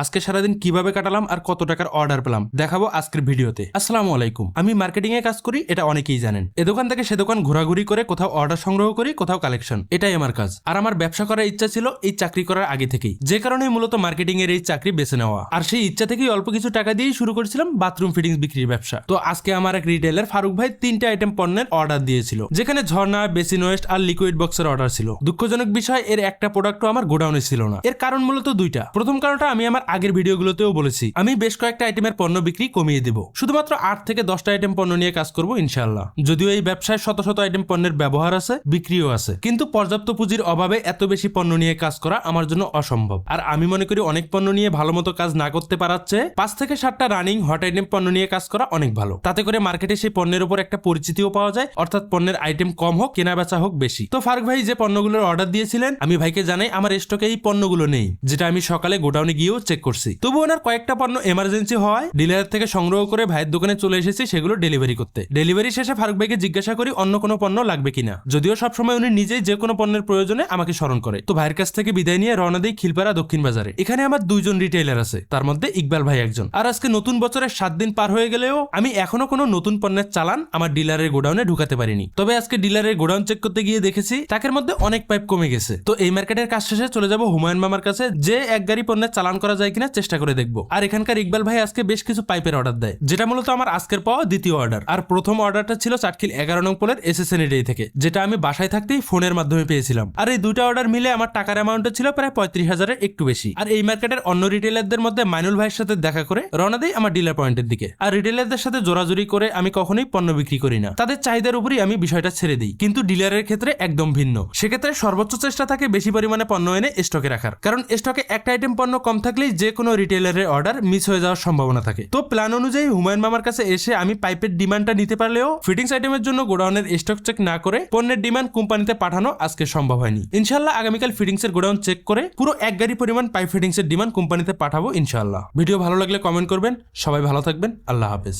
আজকে সারাদিন কীভাবে কাটালাম আর কত টাকার অর্ডার পেলাম, দেখাবো আজকের ভিডিওতে। আসসালামু আলাইকুম। আমি মার্কেটিং এ কাজ করি, এটা অনেকেই জানেন। এ দোকান থেকে সে দোকান ঘোরাঘুরি করে, কোথাও অর্ডার সংগ্রহ করি, কোথাও কালেকশন এটাই আমার কাজ। আর আমার ব্যবসা করার ইচ্ছা ছিল এই চাকরি করার আগে থেকেই। যে কারণে মূলত মার্কেটিং এর এই চাকরি বেছে নেওয়া। আর সেই ইচ্ছা থেকেই অল্প কিছু টাকা দিয়েই শুরু করেছিলাম বাথরুম ফিটিংস বিক্রির ব্যবসা। তো আজকে আমার এক রিটেলার ফারুক ভাই তিনটা আইটেম পণ্যের অর্ডার দিয়েছিল, যেখানে ঝর্ণা, বেসিন ওয়েস্ট আর লিকুইড বক্সের অর্ডার ছিল। দুঃখজনক বিষয়, এর একটা প্রোডাক্টও আমার গোডাউনে ছিল না। এর কারণ মূলত দুইটা। প্রথম কারণটা আমি আমার আগের ভিডিওগুলোতেও বলেছি, আমি বেশ কয়েকটা আইটেমের পণ্য বিক্রি কমিয়ে দেব। শুধুমাত্র আট থেকে দশটা আইটেম পণ্য নিয়ে কাজ করব ইনশাল্লাহ যদিও এই ব্যবসায় শত শত আইটেম পণ্যের ব্যবহার আছে, বিক্রিও আছে। কিন্তু পর্যাপ্ত পুঁজির অভাবে এত বেশি পণ্য নিয়ে কাজ করা আমার জন্য অসম্ভব। আর আমি মনে করি অনেক পণ্য নিয়ে ভালো মতো কাজ না করতে পারাচ্ছে পাঁচ থেকে সাতটা রানিং হট আইটেম পণ্য নিয়ে কাজ করা অনেক ভালো। তাতে করে মার্কেটে সেই পণ্যের উপর একটা পরিচিতিও পাওয়া যায়, অর্থাৎ পণ্যের আইটেম কম হোক কেনা বেচা হোক বেশি। তো ফারুক ভাই, যে পণ্যগুলোর অর্ডার দিয়েছিলেন, আমি ভাইকে জানাই, আমার স্টকে এই পণ্যগুলো নেই, যেটা আমি সকালে গোডাউনে গিয়েও চেক করছি। তবু ওনার কয়েকটা পণ্য এমার্জেন্সি হওয়ায় ডিলার থেকে সংগ্রহ করে ভাইয়ের দোকানে চলে এসেছি, সেগুলো ডেলিভারি করতে। ডেলিভারি শেষে ফারুক ভাইকে জিজ্ঞাসা করি, অন্য কোনো পণ্য লাগবে কিনা? যদিও সবসময় উনি নিজেই যে কোনো পণ্যের প্রয়োজনে আমাকে স্মরণ করে। তো ভাইয়ের কাছ থেকে বিদায় নিয়ে রওনা দিই খিলপাড়া দক্ষিণ বাজারে। এখানে আমার দুইজন রিটেইলার আছে, তার মধ্যে ইকবাল ভাই একজন। আর আজকে নতুন বছরের সাত দিন পার হয়ে গেলেও আমি এখনও কোনো নতুন পণ্যের চালান আমার ডিলারের গোডাউনে ঢুকাতে পারিনি। তবে আজকে ডিলারের গোডাউন চেক করতে গিয়ে দেখেছি, তাকের মধ্যে অনেক পাইপ কমে গেছে। তো এই মার্কেটের কাজ শেষে চলে যাব হুমায়ুন মামার কাছে, যে এক গাড়ি পণ্যের চালান করা যায় কিনা চেষ্টা করে দেখব। আর এখানকার ইকবাল ভাই আজকে বেশ কিছু পাইপের অর্ডার দেয়, যেটা মূলত আমার আজকের পাওয়া দ্বিতীয় অর্ডার আর প্রথম অর্ডারটা ছিল চাটকিল এগারো নং পোলের এসএসএন ডে থেকে, যেটা আমি বাসায় থাকতেই ফোনের মাধ্যমে পেয়েছিলাম। আর এই দুইটা অর্ডার মিলে আমার টাকার অ্যামাউন্ট ছিল প্রায় পঁয়ত্রিশ হাজারের একটু বেশি। আর এই মার্কেটের অন্য রিটেলারদের মধ্যে মাইনুল ভাইয়ের সাথে দেখা করে রওনা দেই আমার ডিলার পয়েন্টের দিকে। আর রিটেলারদের সাথে জোরাজুরি করে আমি কখনোই পণ্য বিক্রি করি না। তাদের চাহিদার উপরই আমি বিষয়টা ছেড়ে দিই। কিন্তু ডিলারের ক্ষেত্রে একদম ভিন্ন। সেক্ষেত্রে সর্বোচ্চ চেষ্টা থাকে বেশি পরিমাণে পণ্য এনে স্টকে রাখার। কারণ স্টকে একটা আইটেম পণ্য কম থাকলেই যে কোনো রিটেলারের অর্ডার মিস হয়ে যাওয়ার সম্ভাবনা থাকে। তো প্ল্যান অনুযায়ী হুমায়ুন মামার কাছে এসে আমি পাইপের ডিমান্ডটা নিতে পারলেও ফিটিংস আইটেমের জন্য গোডাউনের স্টক চেক না করে পণ্যের ডিমান্ড কোম্পানিতে পাঠানো আজকে সম্ভব হয়নি। ইনশাল্লাহ আগামীকাল ফিটিংস এর গোডাউন চেক করে পুরো এক গাড়ি পরিমাণ পাইপ ফিটিংস এর ডিমান্ড কোম্পানিতে পাঠাবো ইনশাল্লাহ ভিডিও ভালো লাগলে কমেন্ট করবেন। সবাই ভালো থাকবেন। আল্লাহ হাফেজ।